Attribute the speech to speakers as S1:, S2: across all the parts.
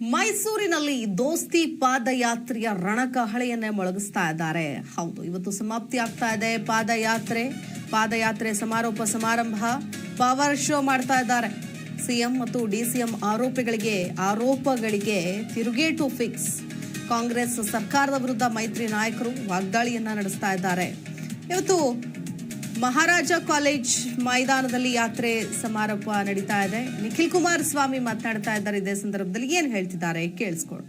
S1: ಮೈಸೂರಿನಲ್ಲಿ ದೋಸ್ತಿ ಪಾದಯಾತ್ರೆಯ ರಣಕಹಳೆಯನ್ನೇ ಮೊಳಗಿಸ್ತಾ ಇದ್ದಾರೆ. ಹೌದು, ಇವತ್ತು ಸಮಾಪ್ತಿ ಆಗ್ತಾ ಇದೆ. ಪಾದಯಾತ್ರೆ ಪಾದಯಾತ್ರೆ ಸಮಾರೋಪ ಸಮಾರಂಭ, ಪವರ್ ಶೋ ಮಾಡ್ತಾ ಇದ್ದಾರೆ. ಸಿಎಂ ಮತ್ತು ಡಿಸಿಎಂ ಆರೋಪಿಗಳಿಗೆ, ಆರೋಪಗಳಿಗೆ ತಿರುಗೇಟು ಫಿಕ್ಸ್. ಕಾಂಗ್ರೆಸ್ ಸರ್ಕಾರದ ವಿರುದ್ಧ ಮೈತ್ರಿ ನಾಯಕರು ವಾಗ್ದಾಳಿಯನ್ನ ನಡೆಸ್ತಾ ಇದ್ದಾರೆ. ಇವತ್ತು ಮಹಾರಾಜ ಕಾಲೇಜ್ ಮೈದಾನದಲ್ಲಿ ಯಾತ್ರೆ ಸಮಾರೋಪ ನಡೀತಾ ಇದೆ. ನಿಖಿಲ್ ಕುಮಾರಸ್ವಾಮಿ ಮಾತನಾಡ್ತಾ ಇದ್ದಾರೆ. ಇದೇ ಸಂದರ್ಭದಲ್ಲಿ ಏನ್ ಹೇಳ್ತಿದ್ದಾರೆ ಕೇಳಿಸ್ಕೊಡು.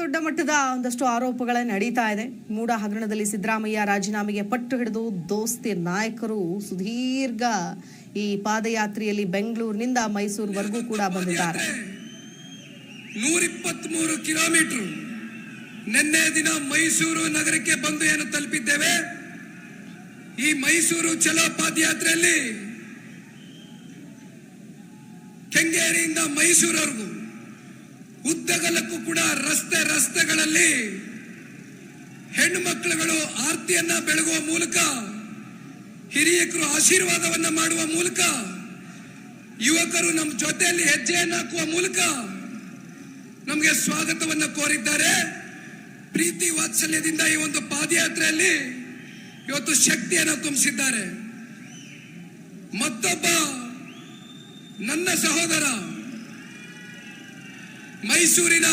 S1: ದೊಡ್ಡ ಮಟ್ಟದ ಒಂದಷ್ಟು ಆರೋಪಗಳ ನಡೀತಾ ಇದೆ. ಮೂಡ ಹಗರಣದಲ್ಲಿ ಸಿದ್ದರಾಮಯ್ಯ ರಾಜೀನಾಮೆಗೆ ಪಟ್ಟು ಹಿಡಿದು ದೋಸ್ತಿ ನಾಯಕರು ಸುದೀರ್ಘ ಈ ಪಾದಯಾತ್ರೆಯಲ್ಲಿ ಬೆಂಗಳೂರಿನಿಂದ ಮೈಸೂರುವರೆಗೂ ಕೂಡ ಬಂದಿದ್ದಾರೆ.
S2: ನೂರಿಪ್ಪತ್ಮೂರು ಕಿಲೋಮೀಟರ್ ನಿನ್ನೆ ದಿನ ಮೈಸೂರು ನಗರಕ್ಕೆ ಬಂದು ಏನು ತಲುಪಿದ್ದೇವೆ? ಈ ಮೈಸೂರು ಚಲೋ ಪಾದಯಾತ್ರೆಯಲ್ಲಿ ಕೆಂಗೇರಿಯಿಂದ ಮೈಸೂರವರೆಗೂ ಉದ್ದಗಲಕ್ಕೂ ಕೂಡ ರಸ್ತೆ ರಸ್ತೆಗಳಲ್ಲಿ ಹೆಣ್ಣು ಮಕ್ಕಳುಗಳು ಆರ್ತಿಯನ್ನ ಬೆಳಗುವ ಮೂಲಕ ಹಿರಿಯಕರು ಆಶೀರ್ವಾದವನ್ನ ಮಾಡುವ ಮೂಲಕ, ಯುವಕರು ನಮ್ಮ ಜೊತೆಯಲ್ಲಿ ಹೆಜ್ಜೆಯನ್ನು ಹಾಕುವ ಮೂಲಕ ನಮಗೆ ಸ್ವಾಗತವನ್ನು ಕೋರಿದ್ದಾರೆ. ಪ್ರೀತಿ ವಾತ್ಸಲ್ಯದಿಂದ ಈ ಒಂದು ಪಾದಯಾತ್ರೆಯಲ್ಲಿ ಇವತ್ತು ಶಕ್ತಿಯನ್ನು ತುಂಬಿಸಿದ್ದಾರೆ. ಮತ್ತೊಬ್ಬ ನನ್ನ ಸಹೋದರ, ಮೈಸೂರಿನ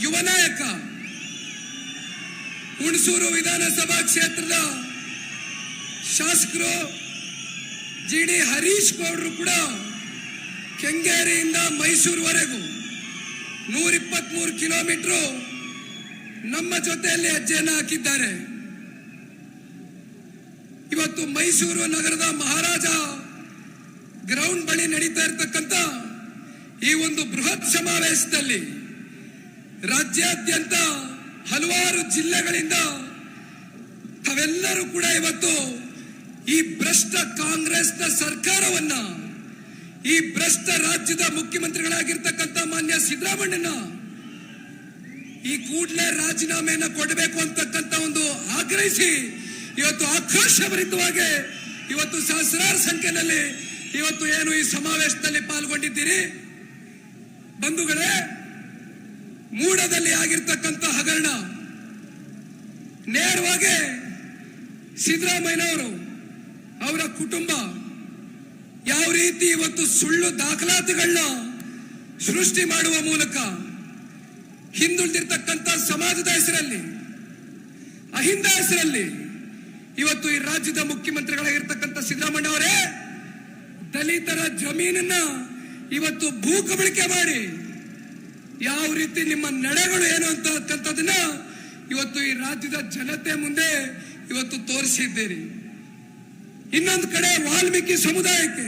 S2: ಯುವ ನಾಯಕ, ಹುಣಸೂರು ವಿಧಾನಸಭಾ ಕ್ಷೇತ್ರದ ಶಾಸಕರು ಜಿ ಡಿ ಹರೀಶ್ ಗೌಡರು ಕೂಡ ಕೆಂಗೇರಿಯಿಂದ ಮೈಸೂರುವರೆಗೂ ನೂರಿಪ್ಪತ್ಮೂರು ಕಿಲೋಮೀಟರ್ ನಮ್ಮ ಜೊತೆಯಲ್ಲಿ ಹೆಜ್ಜೆಯನ್ನು ಹಾಕಿದ್ದಾರೆ. ಇವತ್ತು ಮೈಸೂರು ನಗರದ ಮಹಾರಾಜ ಗ್ರೌಂಡ್ ಬಳಿ ನಡೀತಾ ಇರತಕ್ಕಂತ ಈ ಒಂದು ಬೃಹತ್ ಸಮಾವೇಶದಲ್ಲಿ ರಾಜ್ಯಾದ್ಯಂತ ಹಲವಾರು ಜಿಲ್ಲೆಗಳಿಂದ ತಾವೆಲ್ಲರೂ ಕೂಡ ಇವತ್ತು ಈ ಭ್ರಷ್ಟ ಕಾಂಗ್ರೆಸ್ನ ಸರ್ಕಾರವನ್ನ, ಈ ಭ್ರಷ್ಟ ರಾಜ್ಯದ ಮುಖ್ಯಮಂತ್ರಿಗಳಾಗಿರ್ತಕ್ಕಂಥ ಮಾನ್ಯ ಸಿದ್ದರಾಮಣ್ಣನ ಈ ಕೂಡಲೇ ರಾಜೀನಾಮೆಯನ್ನ ಕೊಡಬೇಕು ಅಂತಕ್ಕಂಥ ಒಂದು ಆಗ್ರಹಿಸಿ ಇವತ್ತು ಆಕ್ರೋಶಭರಿತವಾಗಿ ಇವತ್ತು ಸಹಸ್ರಾರು ಸಂಖ್ಯೆಯಲ್ಲಿ ಇವತ್ತು ಏನು ಈ ಸಮಾವೇಶದಲ್ಲಿ ಪಾಲ್ಗೊಂಡಿದ್ದೀರಿ? ಬಂಧುಗಳೇ, ಮೂಡದಲ್ಲಿ ಆಗಿರ್ತಕ್ಕಂಥ ಹಗರಣ ನೇರವಾಗಿ ಸಿದ್ದರಾಮಯ್ಯನವರು ಅವರ ಕುಟುಂಬ ಯಾವ ರೀತಿ ಇವತ್ತು ಸುಳ್ಳು ದಾಖಲಾತಿಗಳನ್ನ ಸೃಷ್ಟಿ ಮಾಡುವ ಮೂಲಕ ಹಿಂದುಳಿದಿರ್ತಕ್ಕಂಥ ಸಮಾಜದ ಹೆಸರಲ್ಲಿ, ಅಹಿಂದ ಹೆಸರಲ್ಲಿ ಇವತ್ತು ಈ ರಾಜ್ಯದ ಮುಖ್ಯಮಂತ್ರಿಗಳಾಗಿರ್ತಕ್ಕಂಥ ಸಿದ್ದರಾಮಯ್ಯ ಅವರೇ ದಲಿತರ ಜಮೀನನ್ನ ಇವತ್ತು ಭೂ ಕಬಳಿಕೆ ಮಾಡಿ ಯಾವ ರೀತಿ ನಿಮ್ಮ ನಡೆಗಳು ಏನು ಅಂತಕ್ಕಂಥದನ್ನ ಇವತ್ತು ಈ ರಾಜ್ಯದ ಜನತೆ ಮುಂದೆ ಇವತ್ತು ತೋರಿಸಿದ್ದೀರಿ. ಇನ್ನೊಂದು ಕಡೆ ವಾಲ್ಮೀಕಿ ಸಮುದಾಯಕ್ಕೆ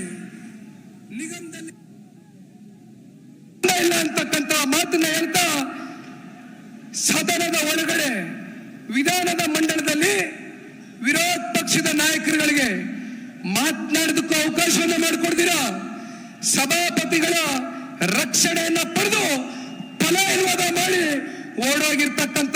S2: ನಿಗಮದಲ್ಲಿ ಇಲ್ಲ ಅಂತಕ್ಕಂತ ಮಾತನ್ನ ಹೇಳ್ತಾ ಸದನದ ಒಳಗಡೆ ವಿಧಾನದ ಮಂಡಲದಲ್ಲಿ ವಿರೋಧ ಪಕ್ಷದ ನಾಯಕರುಗಳಿಗೆ ಮಾತನಾಡೋದಕ್ಕೂ ಅವಕಾಶವನ್ನು ಮಾಡಿಕೊಡ್ತೀರಾ? ಸಭಾಪತಿಗಳ ರಕ್ಷಣೆಯನ್ನ ಪಡೆದು ಪಲಾಯನವಾದ ಮಾಡಿ ಓಡೋಗಿರ್ತಕ್ಕಂಥ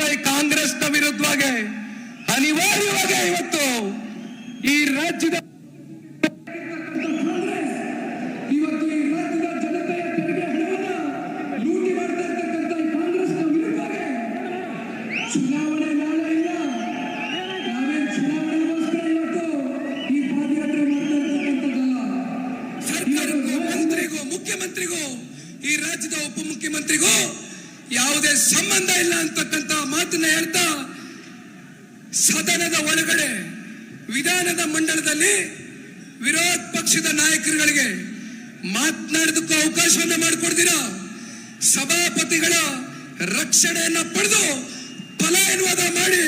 S2: ಸದನದ ಒಳಗಡೆ ವಿಧಾನದ ಮಂಡಲದಲ್ಲಿ ವಿರೋಧ ಪಕ್ಷದ ನಾಯಕರುಗಳಿಗೆ ಮಾತನಾಡೋದಕ್ಕೂ ಅವಕಾಶವನ್ನು ಮಾಡಿಕೊಡ್ತೀರಾ? ಸಭಾಪತಿಗಳ ರಕ್ಷಣೆಯನ್ನ ಪಡೆದು ಪಲಾಯನವಾದ ಮಾಡಿ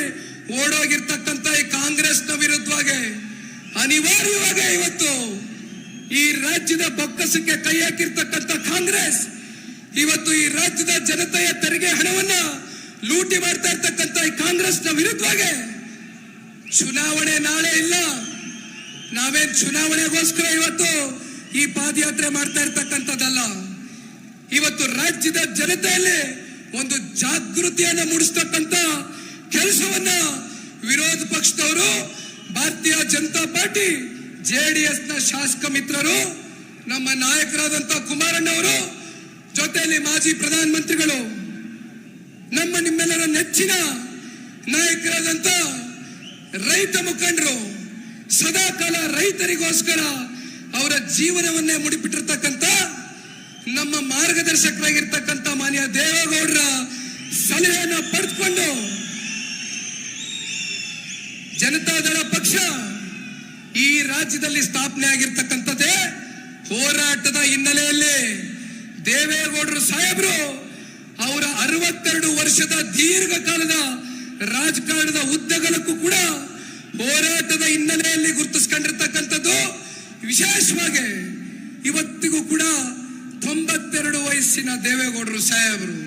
S2: ಓಡೋಗಿರ್ತಕ್ಕಂಥ ಈ ಕಾಂಗ್ರೆಸ್ನ ವಿರುದ್ಧವಾಗಿ ಅನಿವಾರ್ಯವಾಗಿ ಇವತ್ತು ಈ ರಾಜ್ಯದ ಬೊಕ್ಕಸಕ್ಕೆ ಕೈ ಹಾಕಿರ್ತಕ್ಕಂಥ ಕಾಂಗ್ರೆಸ್ ಇವತ್ತು ಈ ರಾಜ್ಯದ ಜನತೆಯ ತೆರಿಗೆ ಹಣವನ್ನ ಲೂಟಿ ಮಾಡ್ತಾ ಇರ್ತಕ್ಕಂಥ ಈ ಕಾಂಗ್ರೆಸ್ನ ವಿರುದ್ಧವಾಗಿ ಚುನಾವಣೆ ನಾಳೆ ಇಲ್ಲ. ನಾವೇನ್ ಚುನಾವಣೆಗೋಸ್ಕರ ಇವತ್ತು ಈ ಪಾದಯಾತ್ರೆ ಮಾಡ್ತಾ ಇರ್ತಕ್ಕಂಥದ್ದಲ್ಲ. ಇವತ್ತು ರಾಜ್ಯದ ಜನತೆಯಲ್ಲಿ ಒಂದು ಜಾಗೃತಿಯನ್ನು ಮೂಡಿಸ್ತಕ್ಕಂಥ ಕೆಲಸವನ್ನ ವಿರೋಧ ಪಕ್ಷದವರು, ಭಾರತೀಯ ಜನತಾ ಪಾರ್ಟಿ ಜೆಡಿಎಸ್ನ ಶಾಸಕ ಮಿತ್ರರು, ನಮ್ಮ ನಾಯಕರಾದಂತ ಕುಮಾರಣ್ಣವರು, ಜೊತೆಯಲ್ಲಿ ಮಾಜಿ ಪ್ರಧಾನಮಂತ್ರಿಗಳು, ನಮ್ಮ ನಿಮ್ಮೆಲ್ಲರ ನೆಚ್ಚಿನ ನಾಯಕರಾದಂತ ರೈತ ಮುಖಂಡರು, ಸದಾಕಾಲ ರೈತರಿಗೋಸ್ಕರ ಅವರ ಜೀವನವನ್ನೇ ಮುಡಿಪಿಟ್ಟಿರ್ತಕ್ಕಂಥ ನಮ್ಮ ಮಾರ್ಗದರ್ಶಕರಾಗಿರ್ತಕ್ಕಂತ ಮಾನ್ಯ ದೇವೇಗೌಡರ ಸಲಹೆಯನ್ನ ಪಡೆದುಕೊಂಡು ಜನತಾದಳ ಪಕ್ಷ ಈ ರಾಜ್ಯದಲ್ಲಿ ಸ್ಥಾಪನೆ ಆಗಿರ್ತಕ್ಕಂಥದ್ದೇ ಹೋರಾಟದ ಹಿನ್ನೆಲೆಯಲ್ಲಿ ದೇವೇಗೌಡರು ಸಾಹೇಬರು ಅವರ ಅರವತ್ತೆರಡು ವರ್ಷದ ದೀರ್ಘಕಾಲದ ರಾಜಕಾರಣದ ಉದ್ದಗಲಕ್ಕೂ ಕೂಡ ಹೋರಾಟದ ಹಿನ್ನೆಲೆಯಲ್ಲಿ ಗುರುತಿಸ್ಕೊಂಡಿರ್ತಕ್ಕಂಥದ್ದು ವಿಶೇಷವಾಗಿ ಇವತ್ತಿಗೂ ಕೂಡ ತೊಂಬತ್ತೆರಡು ವಯಸ್ಸಿನ ದೇವೇಗೌಡರು ಸಾಹೇಬರು.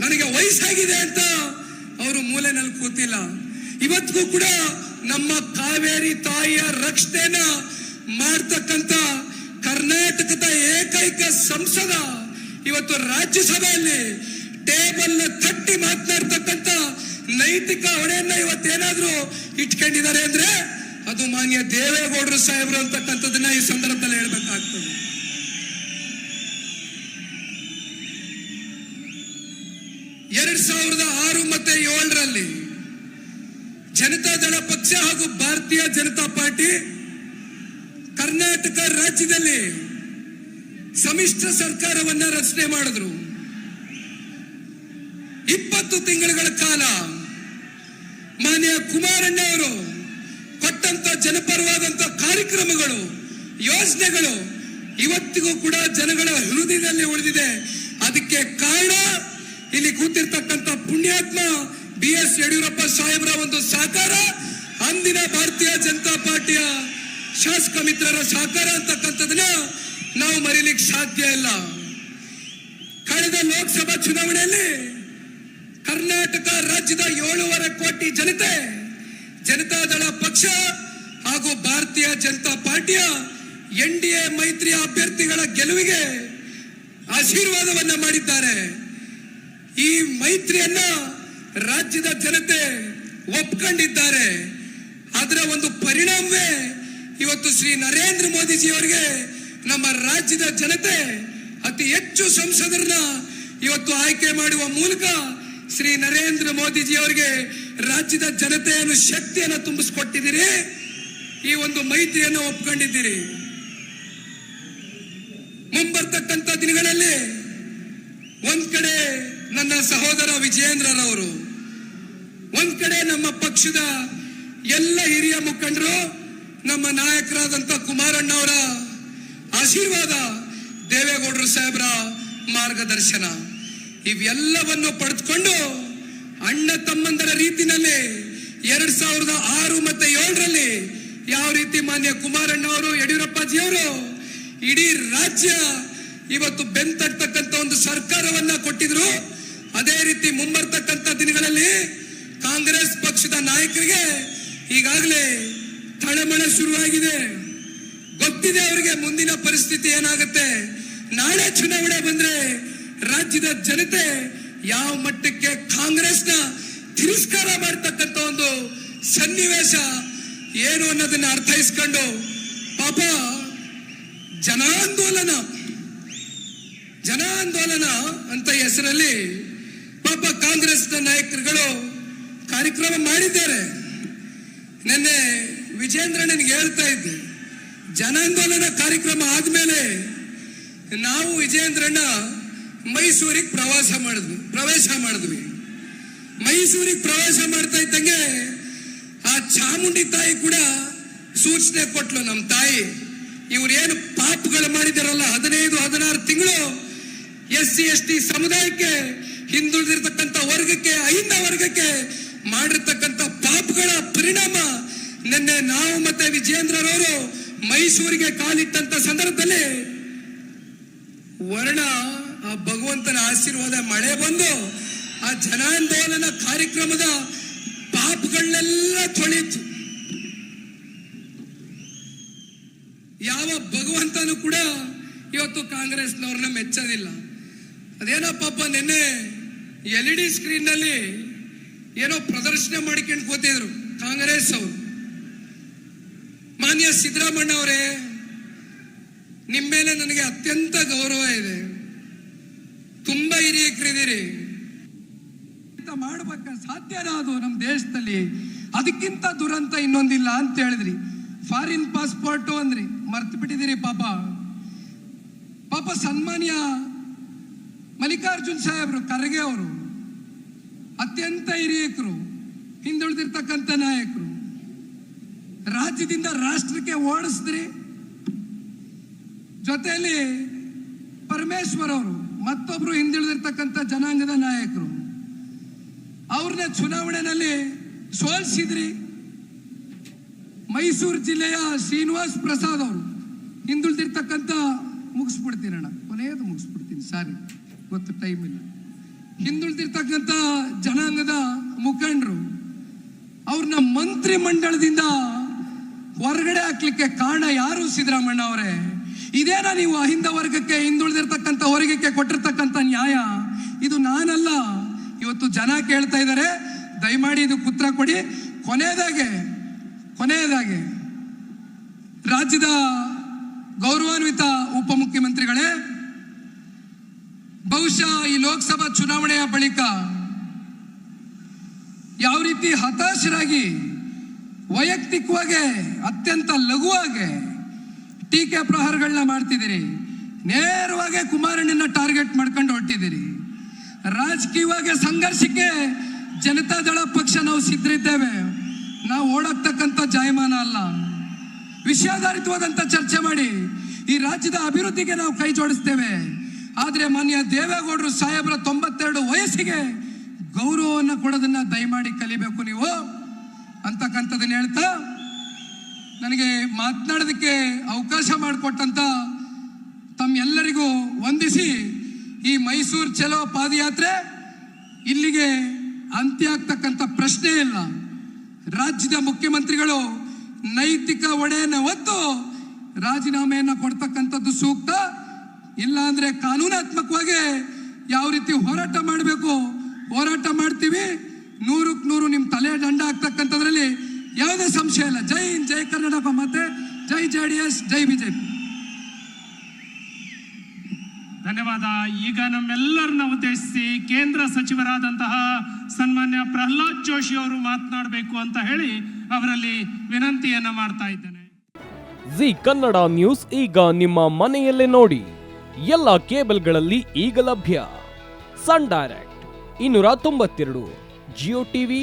S2: ನನಗೆ ವಯಸ್ಸಾಗಿದೆ ಅಂತ ಅವರು ಮೂಲೆನಲ್ಲಿ ಕೂತಿಲ್ಲ. ಇವತ್ತಿಗೂ ಕೂಡ ನಮ್ಮ ಕಾವೇರಿ ತಾಯಿಯ ರಕ್ಷಣೆನ ಮಾಡ್ತಕ್ಕಂತ ಕರ್ನಾಟಕದ ಏಕೈಕ ಸಂಸದ ಇವತ್ತು ರಾಜ್ಯಸಭೆಯಲ್ಲಿ ಟೇಬಲ್ ತಟ್ಟಿ ಮಾತನಾಡ್ತಕ್ಕಂತ ನೈತಿಕ ಹೊಣೆಯನ್ನ ಇವತ್ತೇನಾದ್ರೂ ಇಟ್ಕೊಂಡಿದ್ದಾರೆ ಅಂದ್ರೆ ಅದು ಮಾನ್ಯ ದೇವೇಗೌಡರು ಸಾಹೇಬರು ಅಂತಕ್ಕಂಥದ್ದನ್ನ ಈ ಸಂದರ್ಭದಲ್ಲಿ ಹೇಳ್ಬೇಕಾಗ್ತದೆ. ಎರಡ್ ಸಾವಿರದ ಆರು ಮತ್ತೆ ಏಳರಲ್ಲಿ ಜನತಾದಳ ಪಕ್ಷ ಹಾಗೂ ಭಾರತೀಯ ಜನತಾ ಪಾರ್ಟಿ ಕರ್ನಾಟಕ ರಾಜ್ಯದಲ್ಲಿ ಸಮ್ಮಿಶ್ರ ಸರ್ಕಾರವನ್ನ ರಚನೆ ಮಾಡಿದ್ರು. ಇಪ್ಪತ್ತು ತಿಂಗಳುಗಳ ಕಾಲ ಮಾನ್ಯ ಕುಮಾರಣ್ಣ ಅವರು ಕೊಟ್ಟಂತ ಜನಪರವಾದಂತ ಕಾರ್ಯಕ್ರಮಗಳು, ಯೋಜನೆಗಳು ಇವತ್ತಿಗೂ ಕೂಡ ಜನಗಳ ಹೃದಯದಲ್ಲಿ ಉಳಿದಿದೆ. ಅದಕ್ಕೆ ಕಾರಣ ಇಲ್ಲಿ ಕೂತಿರ್ತಕ್ಕಂಥ ಪುಣ್ಯಾತ್ಮ ಬಿ ಎಸ್ ಯಡಿಯೂರಪ್ಪ ಸಾಹೇಬರ ಒಂದು ಸಹಕಾರ ಅಂದಿನ ಭಾರತೀಯ ಜನತಾ ಪಾರ್ಟಿಯ ಶಾಸಕ ಮಿತ್ರರ ಸಹಕಾರ ಅಂತಕ್ಕಂಥದನ್ನ ನಾವು ಮರೀಲಿಕ್ಕೆ ಸಾಧ್ಯ ಇಲ್ಲ. ಕಳೆದ ಲೋಕಸಭಾ ಚುನಾವಣೆಯಲ್ಲಿ ಕರ್ನಾಟಕ ರಾಜ್ಯದ ಏಳೂವರೆ ಕೋಟಿ ಜನತೆ ಜನತಾದಳ ಪಕ್ಷ ಹಾಗೂ ಭಾರತೀಯ ಜನತಾ ಪಾರ್ಟಿಯ ಎನ್ ಡಿ ಎ ಮೈತ್ರಿ ಅಭ್ಯರ್ಥಿಗಳ ಗೆಲುವಿಗೆ ಆಶೀರ್ವಾದವನ್ನ ಮಾಡಿದ್ದಾರೆ. ಈ ಮೈತ್ರಿಯನ್ನ ರಾಜ್ಯದ ಜನತೆ ಒಪ್ಕೊಂಡಿದ್ದಾರೆ. ಅದರ ಒಂದು ಪರಿಣಾಮವೇ ಇವತ್ತು ಶ್ರೀ ನರೇಂದ್ರ ಮೋದಿಜಿ ಅವರಿಗೆ ನಮ್ಮ ರಾಜ್ಯದ ಜನತೆ ಅತಿ ಹೆಚ್ಚು ಸಂಸದರನ್ನ ಇವತ್ತು ಆಯ್ಕೆ ಮಾಡುವ ಮೂಲಕ ಶ್ರೀ ನರೇಂದ್ರ ಮೋದಿಜಿ ಅವರಿಗೆ ರಾಜ್ಯದ ಜನತೆಯನ್ನು ಶಕ್ತಿಯನ್ನು ತುಂಬಿಸಿಕೊಟ್ಟಿದ್ದೀರಿ. ಈ ಒಂದು ಮೈತ್ರಿಯನ್ನು ಒಪ್ಕೊಂಡಿದ್ದೀರಿ. ಮುಂಬರ್ತಕ್ಕಂಥ ದಿನಗಳಲ್ಲಿ ಒಂದ್ ಕಡೆ ನನ್ನ ಸಹೋದರ ವಿಜಯೇಂದ್ರರವರು, ಒಂದ್ ಕಡೆ ನಮ್ಮ ಪಕ್ಷದ ಎಲ್ಲ ಹಿರಿಯ ಮುಖಂಡರು, ನಮ್ಮ ನಾಯಕರಾದಂತ ಕುಮಾರಣ್ಣ ಅವರ ಆಶೀರ್ವಾದ ದೇವೇಗೌಡರು ಸಾಹೇಬರ ಮಾರ್ಗದರ್ಶನ. ಇವೆಲ್ಲವನ್ನು ಪಡೆದುಕೊಂಡು ಅಣ್ಣ ತಮ್ಮಂದರ ರೀತಿನಲ್ಲಿ ಎರಡ್ ಸಾವಿರದ ಆರು ಮತ್ತೆ ಏಳರಲ್ಲಿ ಯಾವ ರೀತಿ ಮಾನ್ಯ ಕುಮಾರಣ್ಣ ಅವರು ಯಡಿಯೂರಪ್ಪಾಜಿ ಅವರು ಇಡೀ ರಾಜ್ಯ ಇವತ್ತು ಬೆಂತಟ್ಟತಕ್ಕಂತ ಒಂದು ಸರ್ಕಾರವನ್ನ ಕೊಟ್ಟಿದ್ರು. ಅದೇ ರೀತಿ ಮುಂಬರ್ತಕ್ಕಂಥ ದಿನಗಳಲ್ಲಿ ಕಾಂಗ್ರೆಸ್ ಪಕ್ಷದ ನಾಯಕರಿಗೆ ಈಗಾಗಲೇ ತಳಮಳ ಶುರುವಾಗಿದೆ. ಗೊತ್ತಿದೆ ಅವರಿಗೆ ಮುಂದಿನ ಪರಿಸ್ಥಿತಿ ಏನಾಗುತ್ತೆ. ನಾಳೆ ಚುನಾವಣೆ ಬಂದ್ರೆ ರಾಜ್ಯದ ಜನತೆ ಯಾವ ಮಟ್ಟಕ್ಕೆ ಕಾಂಗ್ರೆಸ್ನ ತಿರಸ್ಕಾರ ಮಾಡ್ತಕ್ಕಂಥ ಒಂದು ಸನ್ನಿವೇಶ ಏನು ಅನ್ನೋದನ್ನ ಅರ್ಥೈಸ್ಕೊಂಡು ಪಾಪ ಜನಾಂದೋಲನ ಜನಾಂದೋಲನ ಅಂತ ಹೆಸರಲ್ಲಿ ಪಾಪ ಕಾಂಗ್ರೆಸ್ನ ನಾಯಕರುಗಳು ಕಾರ್ಯಕ್ರಮ ಮಾಡಿದ್ದಾರೆ. ನಿನ್ನೆ ವಿಜೇಂದ್ರ ನನಗೆ ಹೇಳ್ತಾ ಇದ್ದೆ, ಜನಾಂದೋಲನ ಕಾರ್ಯಕ್ರಮ ಆದ್ಮೇಲೆ ನಾವು ವಿಜೇಂದ್ರಣ್ಣ ಮೈಸೂರಿಗೆ ಪ್ರವಾಸ ಮಾಡಿದ್ವಿ, ಪ್ರವೇಶ ಮಾಡಿದ್ವಿ. ಮೈಸೂರಿಗೆ ಪ್ರವಾಸ ಮಾಡ್ತಾ ಇದ್ದಂಗೆ ಆ ಚಾಮುಂಡಿ ತಾಯಿ ಕೂಡ ಸೂಚನೆ ಕೊಟ್ಲು ನಮ್ಮ ತಾಯಿ, ಇವ್ರೇನು ಪಾಪಗಳು ಮಾಡಿದಾರಲ್ಲ, ಹದಿನೈದು, ಹದಿನಾರು ತಿಂಗಳು ಎಸ್ ಸಿ, ಎಸ್ ಟಿ ಸಮುದಾಯಕ್ಕೆ ಹಿಂದುಳಿದಿರ್ತಕ್ಕಂಥ ವರ್ಗಕ್ಕೆ ಐಂದ ವರ್ಗಕ್ಕೆ ಮಾಡಿರ್ತಕ್ಕಂಥ ಪಾಪಗಳ ಪರಿಣಾಮ ನಿನ್ನೆ ನಾವು ಮತ್ತೆ ವಿಜೇಂದ್ರರವರು ಮೈಸೂರಿಗೆ ಕಾಲಿಟ್ಟಂತ ಸಂದರ್ಭದಲ್ಲಿ ವರ್ಣ ಆ ಭಗವಂತನ ಆಶೀರ್ವಾದ ಮಳೆ ಬಂದು ಆ ಜನಾಂದೋಲನ ಕಾರ್ಯಕ್ರಮದ ಪಾಪಗಳನ್ನೆಲ್ಲ ತೊಳಿತು ಯಾವ ಭಗವಂತನು ಕೂಡ ಇವತ್ತು ಕಾಂಗ್ರೆಸ್ನವ್ರನ್ನ ಮೆಚ್ಚೋದಿಲ್ಲ. ಅದೇನೋ ಪಾಪ ನಿನ್ನೆ ಎಲ್ ಇ ಡಿ ಸ್ಕ್ರೀನ್ನಲ್ಲಿ ಏನೋ ಪ್ರದರ್ಶನ ಮಾಡಿಕೊಂಡು ಕೂತಿದ್ರು ಕಾಂಗ್ರೆಸ್ ಅವರು. ಮಾನ್ಯ ಸಿದ್ದರಾಮಣ್ಣ ಅವರೇ, ನಿಮ್ಮ ಮೇಲೆ ನನಗೆ ಅತ್ಯಂತ ಗೌರವ ಇದೆ. ಹಿರಿಯಕರಿದ್ದೀರಿ ಮಾಡಬೇಕ? ಸಾಧ್ಯನಾ ಅದು ನಮ್ಮ ದೇಶದಲ್ಲಿ. ಅದಕ್ಕಿಂತ ದುರಂತ ಇನ್ನೊಂದಿಲ್ಲ ಅಂತ ಹೇಳಿದ್ರಿ. ಫಾರಿನ್ ಪಾಸ್ಪೋರ್ಟ್ ಅಂದ್ರಿ. ಮರ್ತು ಬಿಟ್ಟಿದ್ದೀರಿ ಪಾಪ. ಪಾಪ ಸನ್ಮಾನ್ಯ ಮಲ್ಲಿಕಾರ್ಜುನ್ ಸಾಹೇಬ್ರು, ಖರ್ಗೆ ಅವರು. ಅತ್ಯಂತ ಹಿರಿಯಕರು, ಹಿಂದುಳಿದಿರ್ತಕ್ಕಂಥ ನಾಯಕರು. ರಾಜ್ಯದಿಂದ ರಾಷ್ಟ್ರಕ್ಕೆ ಓಡಿಸಿದ್ರಿ. ಜೊತೆಯಲ್ಲಿ ಪರಮೇಶ್ವರ್ ಅವರು. ಮತ್ತೊಬ್ರು ಹಿಂದುಳಿದಿರ್ತಕ್ಕಂಥ ಜನಾಂಗದ ನಾಯಕರು ಅವ್ರನ್ನ ಚುನಾವಣೆಯಲ್ಲಿ ಸೋಲ್ಸಿದ್ರಿ. ಮೈಸೂರು ಜಿಲ್ಲೆಯ ಶ್ರೀನಿವಾಸ್ ಪ್ರಸಾದ್ ಅವರು, ಹಿಂದುಳಿದಿರ್ತಕ್ಕಂಥ ಮುಗಿಸ್ಬಿಡ್ತೀನಿ ಅಣ್ಣ. ಕೊನೆಯದು ಮುಗಿಸ್ಬಿಡ್ತೀನಿ, ಸಾರಿ, ಗೊತ್ತು ಟೈಮ್ ಇಲ್ಲ. ಹಿಂದುಳಿದಿರ್ತಕ್ಕಂಥ ಜನಾಂಗದ ಮುಖಂಡರು ಅವ್ರನ್ನ ಮಂತ್ರಿ ಮಂಡಳದಿಂದ ಹೊರಗಡೆ ಹಾಕ್ಲಿಕ್ಕೆ ಕಾರಣ ಯಾರು ಸಿದ್ದರಾಮಣ್ಣ ಅವರೇ? ಇದೇನಾ ನೀವು ಅಹಿಂದ ವರ್ಗಕ್ಕೆ ಹಿಂದುಳಿದಿರ್ತಕ್ಕಂಥ ಹೊರಗಕ್ಕೆ ಕೊಟ್ಟಿರ್ತಕ್ಕಂಥ ನ್ಯಾಯ? ಇದು ನಾನಲ್ಲ. ಇವತ್ತು ಜನ ಕೇಳ್ತಾ ಇದ್ದಾರೆ. ದಯಮಾಡಿ ಇದು ಉತ್ತರ ಕೊಡಿ. ಕೊನೆಯದಾಗೆ ಕೊನೆಯದಾಗೆ ರಾಜ್ಯದ ಗೌರವಾನ್ವಿತ ಉಪಮುಖ್ಯಮಂತ್ರಿಗಳೇ, ಬಹುಶಃ ಈ ಲೋಕಸಭಾ ಚುನಾವಣೆಯ ಬಳಿಕ ಯಾವ ರೀತಿ ಹತಾಶರಾಗಿ, ವೈಯಕ್ತಿಕವಾಗಿ, ಅತ್ಯಂತ ಲಘುವಾಗಿ ಟೀಕೆ ಪ್ರಹಾರಗಳನ್ನ ಮಾಡ್ತಿದ್ದೀರಿ. ನೇರವಾಗಿ ಕುಮಾರಣ್ಣನ ಟಾರ್ಗೆಟ್ ಮಾಡ್ಕೊಂಡು ಹೊರಟಿದ್ದೀರಿ. ರಾಜಕೀಯವಾಗಿ ಸಂಘರ್ಷಕ್ಕೆ ಜನತಾದಳ ಪಕ್ಷ ನಾವು ಸಿದ್ಧರಿದ್ದೇವೆ. ನಾವು ಓಡಾಕ್ತಕ್ಕಂಥ ಜಾಯಮಾನ ಅಲ್ಲ. ವಿಷಯಾಧಾರಿತವಾದಂಥ ಚರ್ಚೆ ಮಾಡಿ ಈ ರಾಜ್ಯದ ಅಭಿವೃದ್ಧಿಗೆ ನಾವು ಕೈ ಜೋಡಿಸ್ತೇವೆ. ಆದರೆ ಮಾನ್ಯ ದೇವೇಗೌಡರು ಸಾಹೇಬರ ತೊಂಬತ್ತೆರಡು ವಯಸ್ಸಿಗೆ ಗೌರವವನ್ನು ಕೊಡೋದನ್ನ ದಯಮಾಡಿ ಕಲಿಬೇಕು ನೀವು ಅಂತಕ್ಕಂಥದ್ದನ್ನು ಹೇಳ್ತಾ ನನಗೆ ಮಾತನಾಡೋದಕ್ಕೆ ಅವಕಾಶ ಮಾಡಿಕೊಟ್ಟಂತ ತಮ್ಮೆಲ್ಲರಿಗೂ ವಂದಿಸಿ ಈ ಮೈಸೂರು ಚಲೋ ಪಾದಯಾತ್ರೆ ಇಲ್ಲಿಗೆ ಅಂತ್ಯ ಆಗ್ತಕ್ಕಂಥ ಪ್ರಶ್ನೆ ಇಲ್ಲ. ರಾಜ್ಯದ ಮುಖ್ಯಮಂತ್ರಿಗಳು ನೈತಿಕ ಒಡೆಯನ್ನು ಒತ್ತು ರಾಜೀನಾಮೆಯನ್ನು ಕೊಡ್ತಕ್ಕಂಥದ್ದು ಸೂಕ್ತ. ಇಲ್ಲ ಅಂದ್ರೆ ಕಾನೂನಾತ್ಮಕವಾಗಿ ಯಾವ ರೀತಿ ಹೋರಾಟ ಮಾಡಬೇಕು? ಹೋರಾಟ ಮಾಡ್ತೀವಿ. ನೂರಕ್ಕೆ ನೂರು ನಿಮ್ಮ ತಲೆ ದಂಡ ಆಗ್ತಕ್ಕಂಥದ್ರಲ್ಲಿ ಯಾವುದೇ ಸಂಶಯ ಇಲ್ಲ. ಜೈ ಹಿಂದ್ ಜೈ ಕರ್ನಾಟಕ ಮತ್ತೆ ಜೈ ಜೆ ಡಿ ಎಸ್ ಜೈ ಬಿಜೆಪಿ
S3: ಧನ್ಯವಾದ. ಈಗ ನಮ್ಮೆಲ್ಲರನ್ನ ಉದ್ದೇಶಿಸಿ ಕೇಂದ್ರ ಸಚಿವರಾದಂತಹ ಸನ್ಮಾನ್ಯ ಪ್ರಹ್ಲಾದ್ ಜೋಶಿ ಅವರು ಮಾತನಾಡಬೇಕು ಅಂತ ಹೇಳಿ ಅವರಲ್ಲಿ ವಿನಂತಿಯನ್ನ ಮಾಡ್ತಾ ಇದ್ದೇನೆ.
S4: ಜಿ ಕನ್ನಡ ನ್ಯೂಸ್ ಈಗ ನಿಮ್ಮ ಮನೆಯಲ್ಲೇ ನೋಡಿ. ಎಲ್ಲ ಕೇಬಲ್ಗಳಲ್ಲಿ ಈಗ ಲಭ್ಯ. ಸನ್ ಡೈರೆಕ್ಟ್ ಇನ್ನೂರ ತೊಂಬತ್ತೆರಡು ಜಿಯೋ ಟಿವಿ